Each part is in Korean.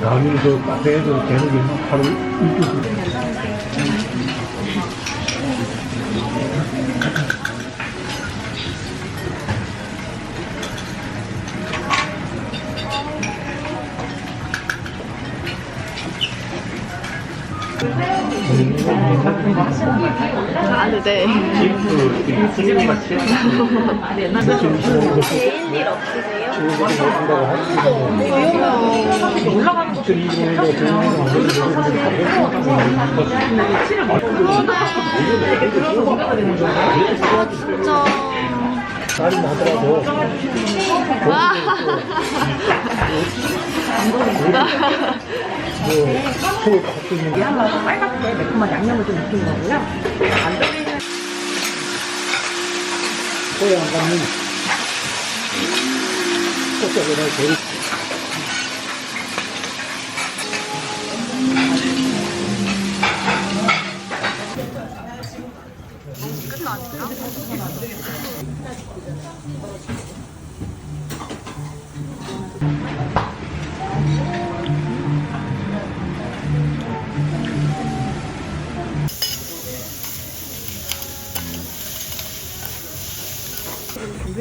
나는 그 카페에서 계속 하루 일주일 아, 네. 개인 일 없으세요? 진짜. 딸이 나더라도 뭐 갖고 있는 게 빨갛게 매콤한 양념을 좀 입힌 거고요. 소에 안 가면 꽃자리를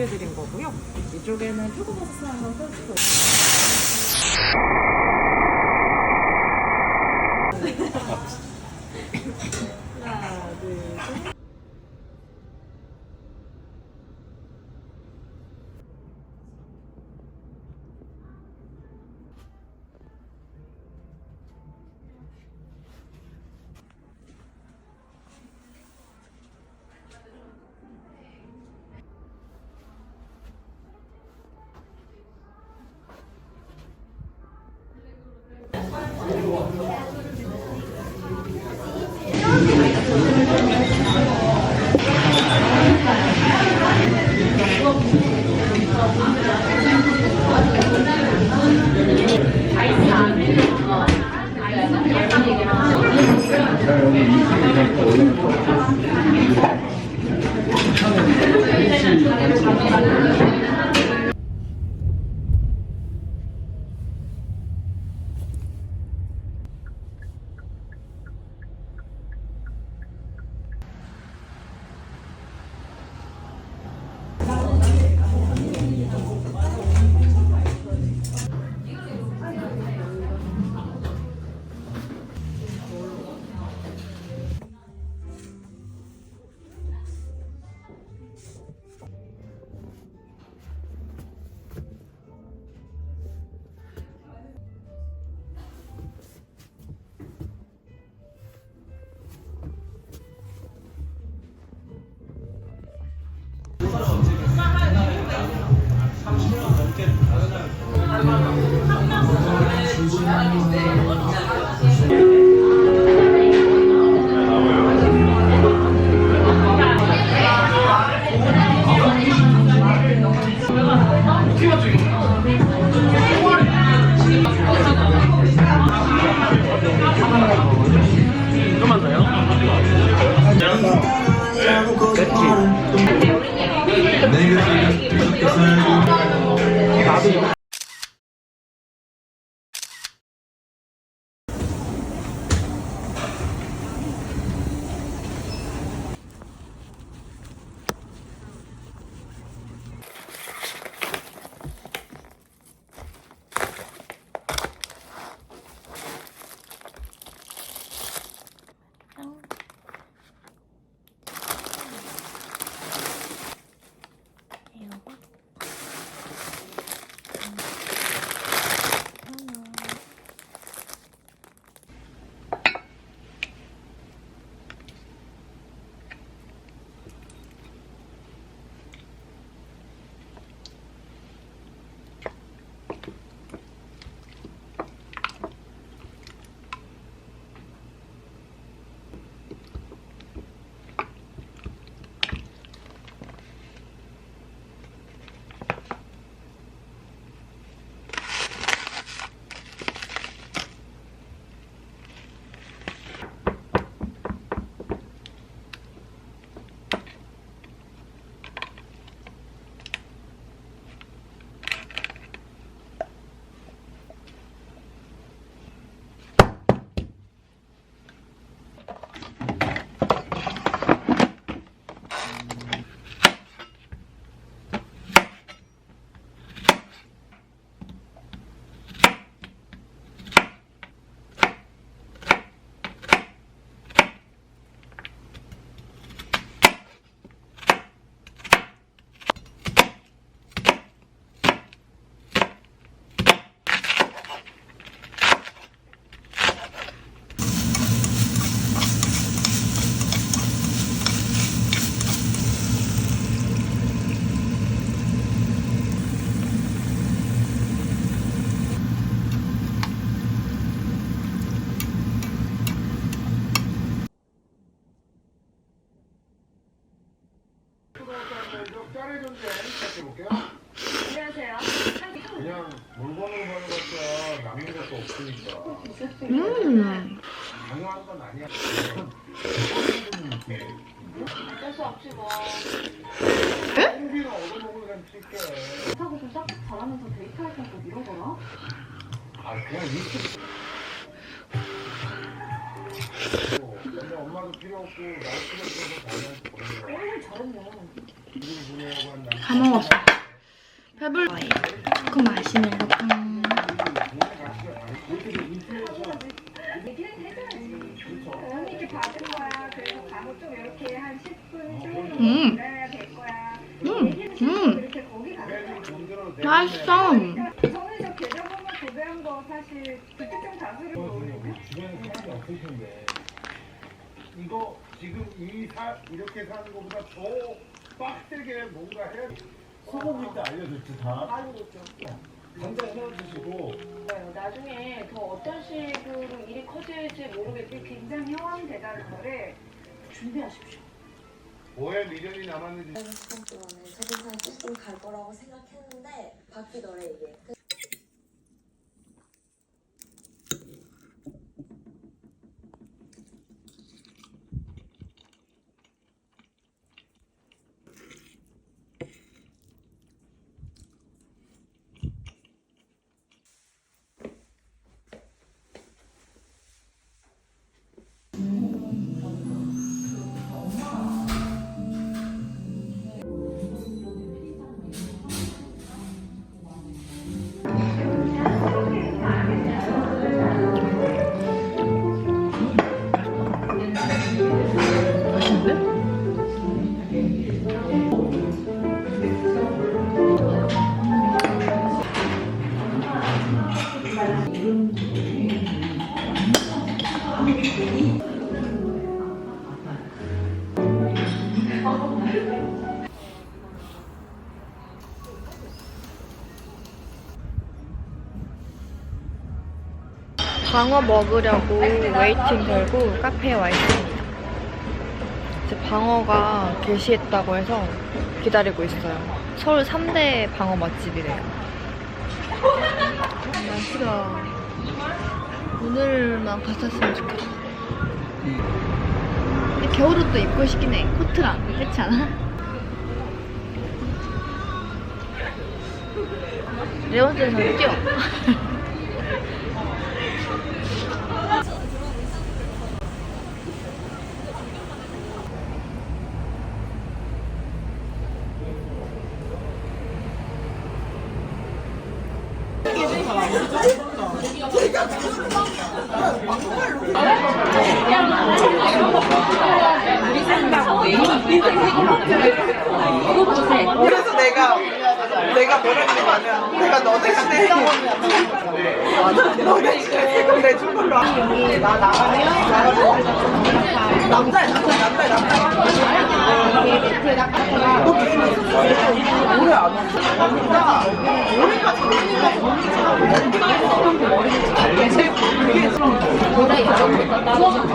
준비해드린 거고요. 이쪽에는 표고버섯 한번 써주세요. 좀 이렇게 한 10분 좀 음. 기다려야 될 거야. 음. 얘기는 음. 이렇게 거기 가서. 맛있어. 저는 계좌 번호 구매한 거 사실 그때 다스리고 오거든요. 주변에 사람이 없을 텐데 이거 지금 이 사 이렇게 사는 것보다 더 빡세게 뭔가 해야 돼. 소고기 때 알려줬지 다. 알려줬죠. 당장 헤어지시고 네, 나중에 더 어떤 식으로 일이 커질지 모르겠지. 굉장히 호황이 되다는 거를 준비하십시오. 뭐에 미련이 남았는지 시간 동안에 세계사에 조금 갈 거라고 생각했는데 바뀌더래 이게. 방어 먹으려고 웨이팅 걸고 카페에 와 있습니다. 이제 방어가 개시했다고 해서 기다리고 있어요. 서울 3대 방어 맛집이래요. 맛있어. 오늘만 갔었으면 좋겠어. 근데 겨울옷도 입고 싶긴 해. 코트랑. 그렇지 않아? 레원드에서 뛰어. 그래서 내가 내가 뭐라 그러냐면 내가 너네한테 그래 줄 걸로 나 나가면 나가면 남자야 남자 남자 남자 너 게임 있었어 오래 안 왔어 진짜 올해까지 어차피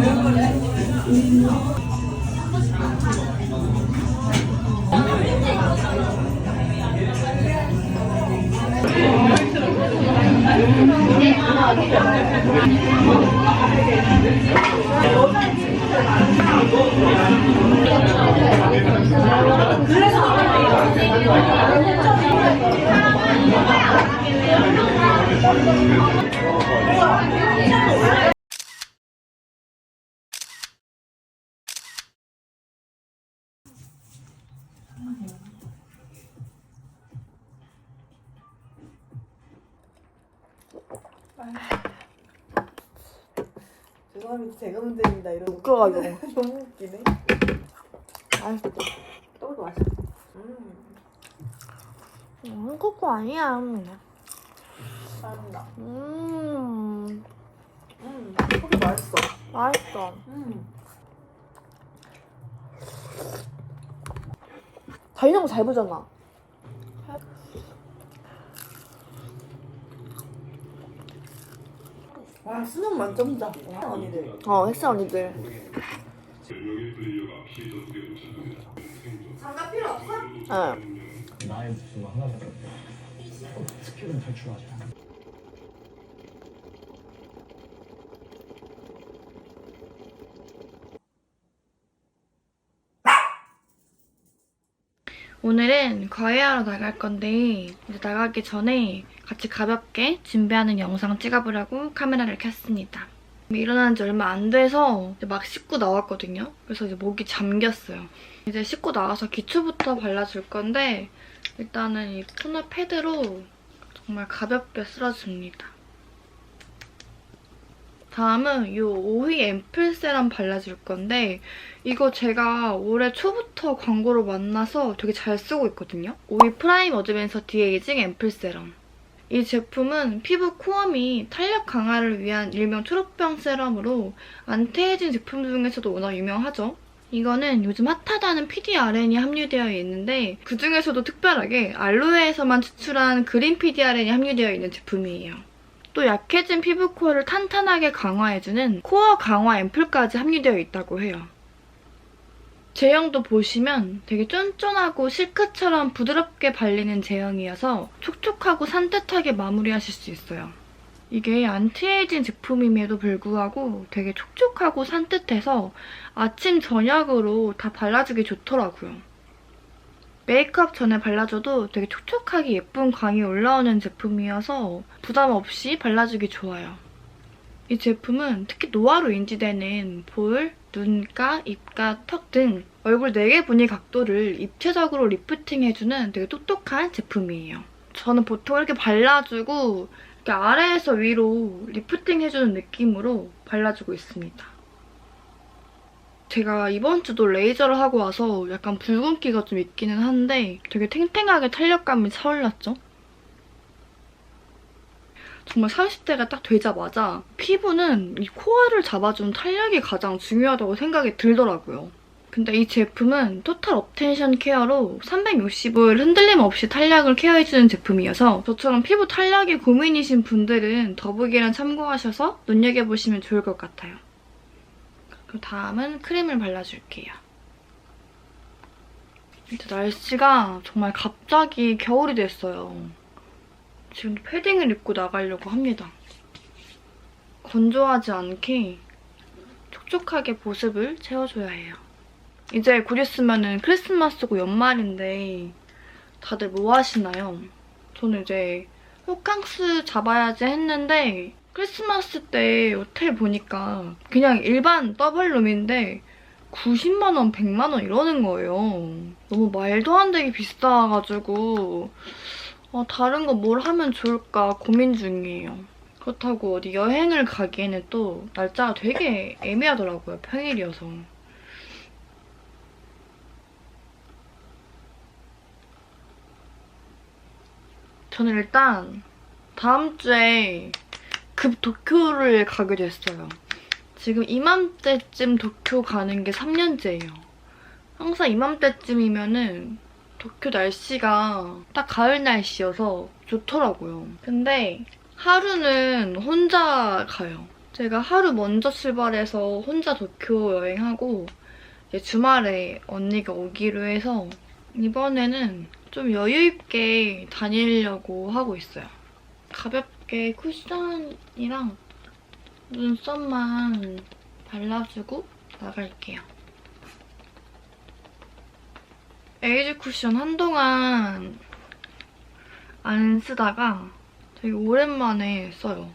죄송 합니다. 제가 문제입니다. 이런 웃겨가지고 너무 웃기네. 맛있다. 떡도 맛있어. 음, 코코 아니야. 잘한다. 음, 음, 떡이 맛있어. 맛있어. 음. 달려고 잘 보잖아. 와 수능 만점이다. 와, 언니들. 어, 햇살 언니들. 장갑 필요 없어? 응. 나의 무슨 하나 스킬은 탈출하자 오늘은 과외하러 나갈 건데 이제 나가기 전에 같이 가볍게 준비하는 영상 찍어보려고 카메라를 켰습니다. 일어난 지 얼마 안 돼서 막 씻고 나왔거든요. 그래서 이제 목이 잠겼어요. 이제 씻고 나와서 기초부터 발라줄 건데 일단은 이 토너 패드로 정말 가볍게 쓸어줍니다. 다음은 이 오휘 앰플 세럼 발라줄 건데 이거 제가 올해 초부터 광고로 만나서 되게 잘 쓰고 있거든요. 오이 프라임 어드밴서 디에이징 앰플 세럼. 이 제품은 피부 코어 및 탄력 강화를 위한 일명 초록병 세럼으로 안티에이징 제품 중에서도 워낙 유명하죠. 이거는 요즘 핫하다는 PDRN이 함유되어 있는데 그 중에서도 특별하게 알로에에서만 추출한 그린 PDRN이 함유되어 있는 제품이에요. 또 약해진 피부 코어를 탄탄하게 강화해주는 코어 강화 앰플까지 함유되어 있다고 해요. 제형도 보시면 되게 쫀쫀하고 실크처럼 부드럽게 발리는 제형이어서 촉촉하고 산뜻하게 마무리하실 수 있어요. 이게 안티에이징 제품임에도 불구하고 되게 촉촉하고 산뜻해서 아침, 저녁으로 다 발라주기 좋더라고요. 메이크업 전에 발라줘도 되게 촉촉하게 예쁜 광이 올라오는 제품이어서 부담 없이 발라주기 좋아요. 이 제품은 특히 노화로 인지되는 볼, 눈가, 입가, 턱 등 얼굴 4개 분위 각도를 입체적으로 리프팅해주는 되게 똑똑한 제품이에요. 저는 보통 이렇게 발라주고 이렇게 아래에서 위로 리프팅해주는 느낌으로 발라주고 있습니다. 제가 이번 주도 레이저를 하고 와서 약간 붉은기가 좀 있기는 한데 되게 탱탱하게 탄력감이 차올랐죠? 정말 30대가 딱 되자마자 피부는 이 코어를 잡아주는 탄력이 가장 중요하다고 생각이 들더라고요. 근데 이 제품은 토탈 업텐션 케어로 360을 흔들림 없이 탄력을 케어해주는 제품이어서 저처럼 피부 탄력이 고민이신 분들은 더보기란 참고하셔서 눈여겨보시면 좋을 것 같아요. 그리고 다음은 크림을 발라줄게요. 이제 날씨가 정말 갑자기 겨울이 됐어요. 지금 패딩을 입고 나가려고 합니다. 건조하지 않게 촉촉하게 보습을 채워줘야 해요. 이제 곧 있으면 크리스마스고 연말인데 다들 뭐 하시나요? 저는 이제 호캉스 잡아야지 했는데 크리스마스 때 호텔 보니까 그냥 일반 더블룸인데 90만 원, 100만 원 이러는 거예요. 너무 말도 안 되게 비싸가지고 어, 다른 거 뭘 하면 좋을까 고민 중이에요. 그렇다고 어디 여행을 가기에는 또 날짜가 되게 애매하더라고요. 평일이어서. 저는 일단 다음 주에 급 도쿄를 가게 됐어요. 지금 이맘때쯤 도쿄 가는 게 3년째예요. 항상 이맘때쯤이면은 도쿄 날씨가 딱 가을 날씨여서 좋더라고요. 근데 하루는 혼자 가요. 제가 하루 먼저 출발해서 혼자 도쿄 여행하고 주말에 언니가 오기로 해서 이번에는 좀 여유있게 다니려고 하고 있어요. 가볍게 쿠션이랑 눈썹만 발라주고 나갈게요. 에이즈 쿠션 한동안 안 쓰다가 되게 오랜만에 써요.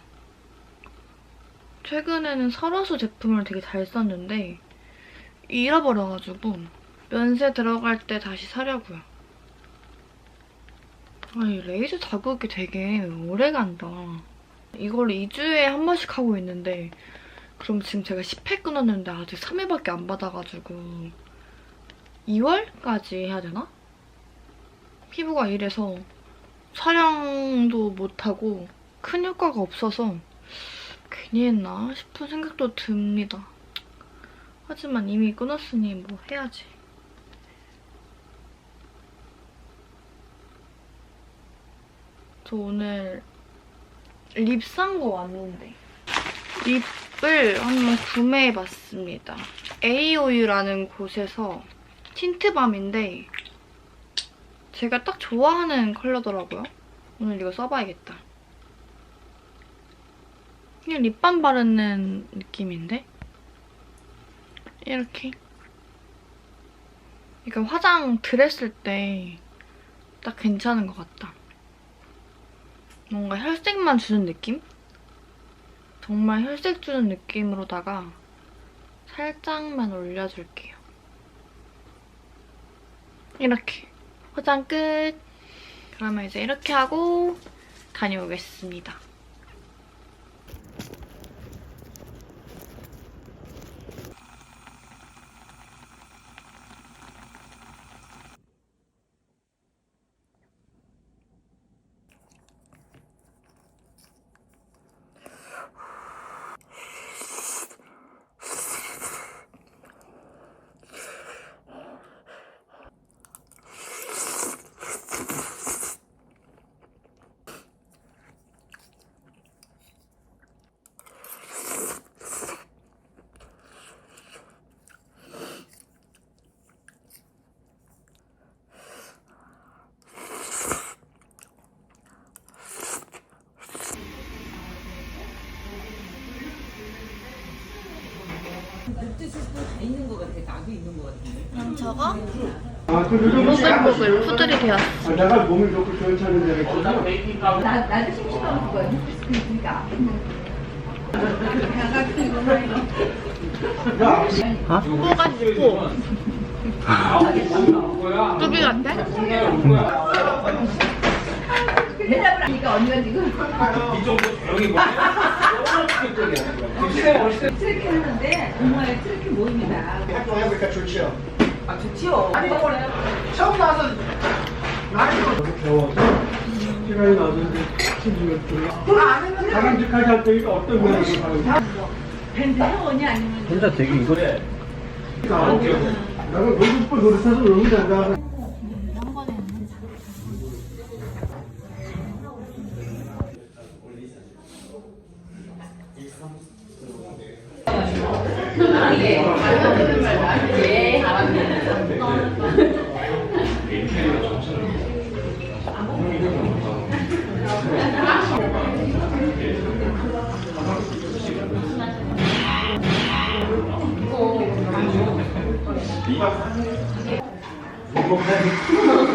최근에는 설화수 제품을 되게 잘 썼는데 잃어버려가지고 면세 들어갈 때 다시 사려고요. 아니 레이저 자극이 되게 오래 간다. 이걸 2주에 한 번씩 하고 있는데 그럼 지금 제가 10회 끊었는데 아직 3회밖에 안 받아가지고 2월까지 해야 되나? 피부가 이래서 촬영도 못하고 큰 효과가 없어서 괜히 했나 싶은 생각도 듭니다. 하지만 이미 끊었으니 뭐 해야지. 저 오늘 립 산 거 왔는데 립을 한번 구매해봤습니다. AOU라는 곳에서 틴트밤인데 제가 딱 좋아하는 컬러더라고요. 오늘 이거 써봐야겠다. 그냥 립밤 바르는 느낌인데? 이렇게. 이거 화장 드랬을 때 딱 괜찮은 것 같다. 뭔가 혈색만 주는 느낌? 정말 혈색 주는 느낌으로다가 살짝만 올려줄게요. 이렇게. 화장 끝. 그러면 이제 이렇게 하고 다녀오겠습니다. 저거 보글보글 푸들이 되었어. 내가 몸이 좋고 괜찮은 데가 있거든. 나, 나도 심심하면 그거야. 그러니까. 코가 짚고 뚜비 같아? 대답을 하니까 언니가 지금 트래킹 하는데 정말 트래킹 모임이다. 활동해보니까 좋지요. 아 좋지요. 처음 나서 나이도 배워서 시간이 나는데 힘을 좀 바람직하게 할 때니까 어떤 면에서 바람 밴드 회원이 아니면 혼자 되게 이거 나는 놀고 싶어 노릇해서 놀면 된다. 어. 이거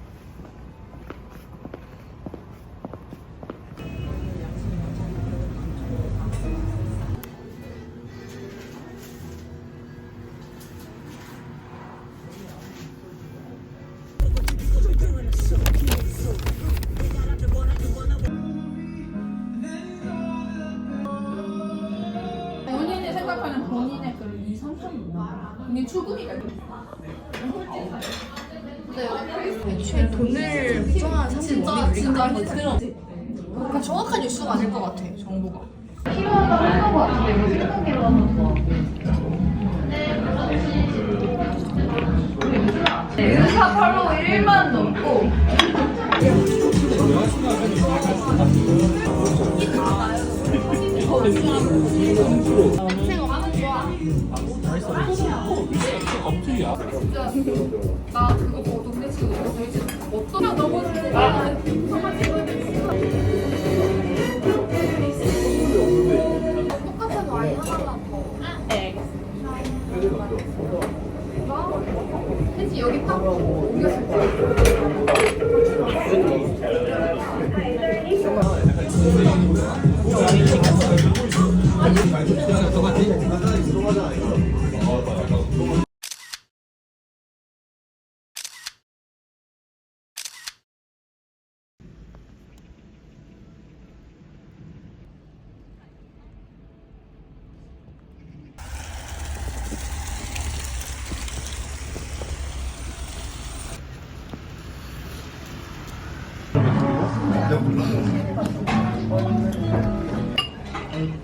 그러니까 정확한 뉴스가 아닐 것 같아 정보가. 인스타 팔로우 1만 넘고 나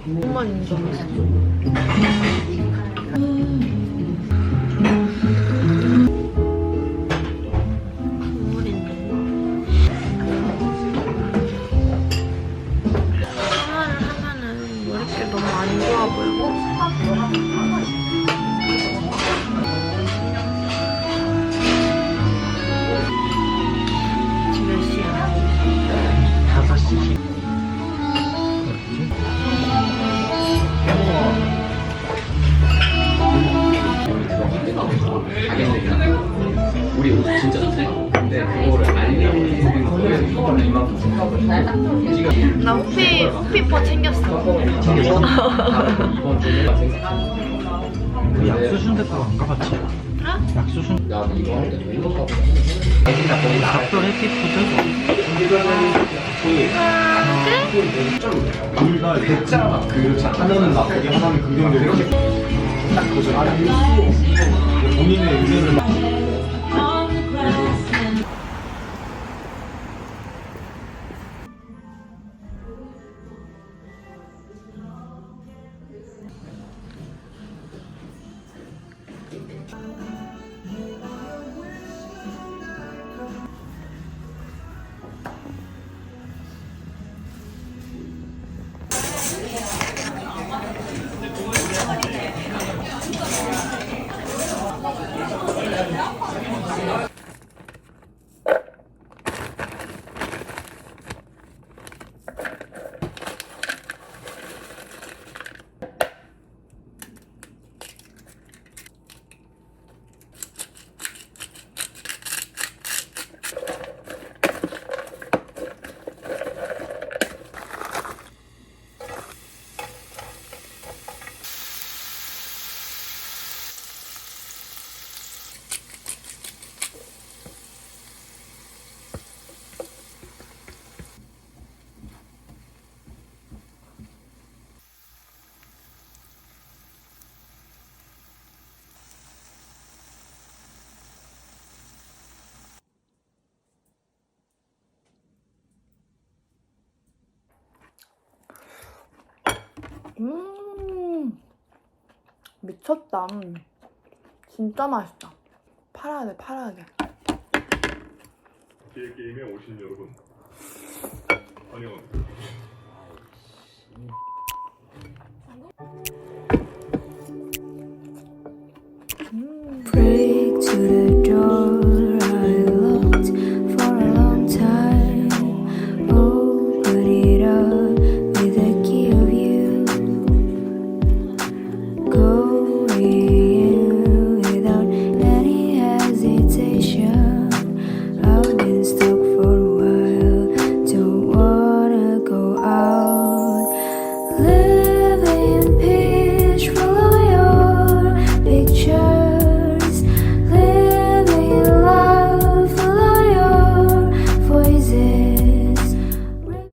정말 인정했어. 우리 옷 진짜. 근데 그거를 이거는 이만큼 나 호피, 호피퍼 챙겼어. 이번 주에 생각. 그 약수순 대가 안 가봤지? 약수순 야 이거 할때 거 가보자. 해피푸드 우리가 됐잖아. 그 하나는 나 거기 하나는 긍정적 이렇게 딱 그거죠. 아, 본인의 의견을 음, 미쳤다. 진짜 맛있다. 팔아야 돼, 팔아야 돼. 길 게임에 오신 여러분 환영합니다. 음.